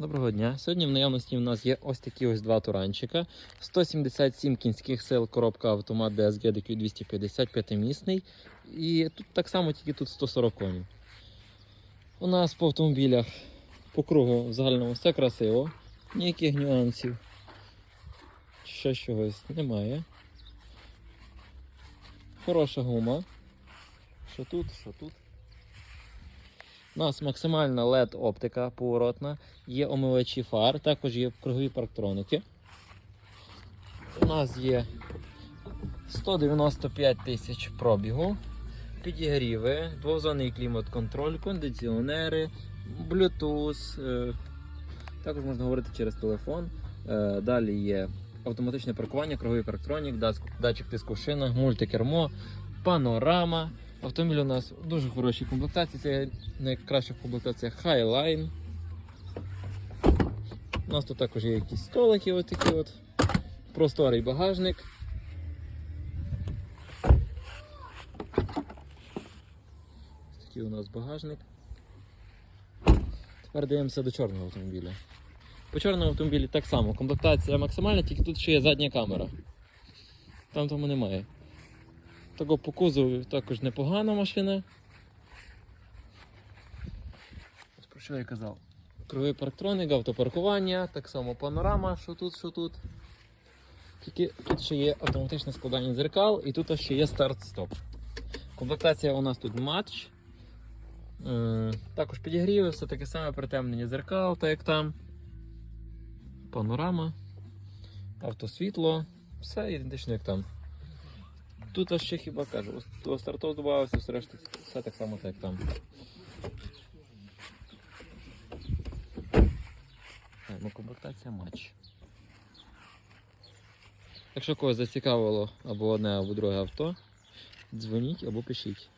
Доброго дня. Сьогодні в наявності в нас є ось такі ось два туранчика. 177 кінських сил, коробка автомат DSG DQ 250 п'ятимісний. І тут так само, тільки тут 140 коней. У нас по автомобілях по кругу в загальному все красиво. Ніяких нюансів. Ще чогось немає. Хороша гума. Що тут, що тут. У нас максимальна LED оптика поворотна, є омивачі фар, також є кругові парктроники. У нас є 195 тисяч пробігу, підігріви, двозонний клімат-контроль, кондиціонери, Bluetooth. е, Також можна говорити через телефон. Е, Далі є автоматичне паркування, круговий парктронік, датчик тиску в шинах, мультикермо, панорама. Автомобіль у нас в дуже хорошій комплектації. Це найкраща комплектація Highline. У нас тут також є якісь столики, от такі от. Просторий багажник. Ось Такий у нас багажник. Тепер дивимося до чорного автомобіля. По чорному автомобілі так само. Комплектація максимальна, тільки тут ще є задня камера. Там тому немає. Того по кузову також непогана машина. Ось Про що я казав? Круговий парктроник, автопаркування, так само панорама, що тут, що тут. Тільки тут ще є автоматичне складання дзеркал і тут ще є старт-стоп. Комплектація у нас тут матч. Е, Також підігріви, все таке саме притемнення дзеркал, так як там. Панорама, автосвітло, все ідентично як там. Тут аж ще хіба кажу, ось то стартов додався, все решта все так само, як там. Ну, комплектація матч. Якщо когось зацікавило або одне, або друге авто, дзвоніть або пишіть.